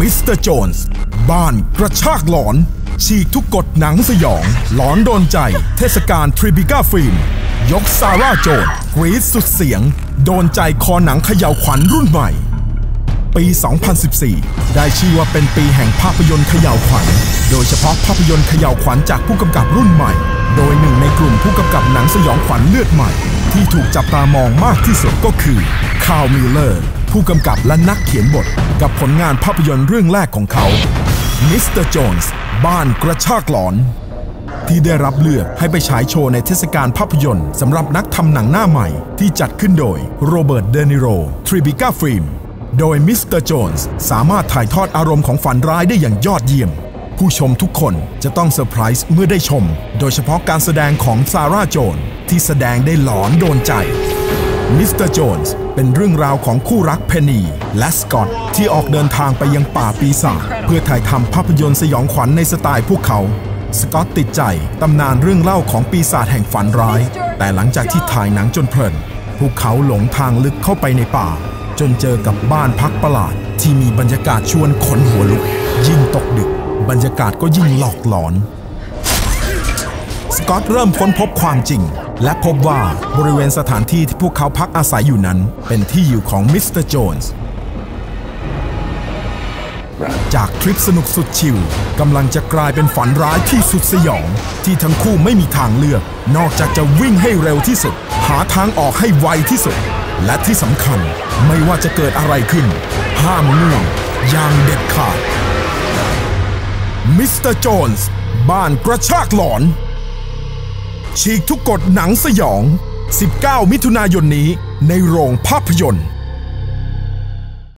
มิสเตอร์โจนส์บ้านกระชากหลอน ฉีกทุกกฎหนังสยอง หลอนโดนใจ เทศกาลทริบิก้าฟิล์มยกซาร่าโจนกรีดสุดเสียง โดนใจคอหนังเขย่าวขวัญรุ่นใหม่ ปี 2014 ได้ชื่อว่าเป็นปีแห่งภาพยนตร์เขย่าวขวัญ โดยเฉพาะภาพยนตร์เขย่าวขวัญจากผู้กำกับรุ่นใหม่ โดยหนึ่งในกลุ่มผู้กำกับหนังสยองขวัญเลือดใหม่ ที่ถูกจับตามองมากที่สุดก็คือคาร์มิลเลอร์ ผู้กำกับและนักเขียนบท กับผลงานภาพยนตร์เรื่องแรกของเขามิสเตอร์โจนส์บ้านกระชากหลอน ที่ได้รับเลือกให้ไปฉายโชว์ในเทศกาลภาพยนตร์สำหรับนักทำหนังหน้าใหม่ ที่จัดขึ้นโดยโรเบิร์ตเดนิโรทริบิก้าฟิล์มโดยมิสเตอร์โจนส์สามารถถ่ายทอดอารมณ์ของฝันร้ายได้อย่างยอดเยี่ยม ผู้ชมทุกคนจะต้องเซอร์ไพรส์เมื่อได้ชม โดยเฉพาะการแสดงของซาร่าโจนที่แสดงได้หลอนโดนใจ มิสเตอร์โจนส์เป็นเรื่องราวของคู่รักเพนนีและสกอตที่ออกเดินทางไปยังป่าปีศาจเพื่อถ่ายทำภาพยนตร์สยองขวัญในสไตล์พวกเขา สกอตติดใจตำนานเรื่องเล่าของปีศาจแห่งฝันร้าย แต่หลังจากที่ถ่ายหนังจนเพลิน พวกเขาหลงทางลึกเข้าไปในป่า จนเจอกับบ้านพักประหลาด ที่มีบรรยากาศชวนขนหัวลุก ยิ่งตกดึก บรรยากาศก็ยิ่งหลอกหลอน กอตเริ่มค้นพบความจริง และพบว่าบริเวณสถานที่ที่พวกเขาพักอาศัยอยู่นั้น เป็นที่อยู่ของมิสเตอร์โจนส์จากทริปสนุกสุดชิลกำลังจะกลายเป็นฝันร้ายที่สุดสยอง ที่ทั้งคู่ไม่มีทางเลือก นอกจากจะวิ่งให้เร็วที่สุด หาทางออกให้ไวที่สุด และที่สำคัญไม่ว่าจะเกิดอะไรขึ้น ห้ามง่วงอย่างเด็ดขาดมิสเตอร์โจนส์บ้านกระชากหลอน ฉีกทุกกฎหนังสยอง 19 มิถุนายนนี้ในโรงภาพยนตร์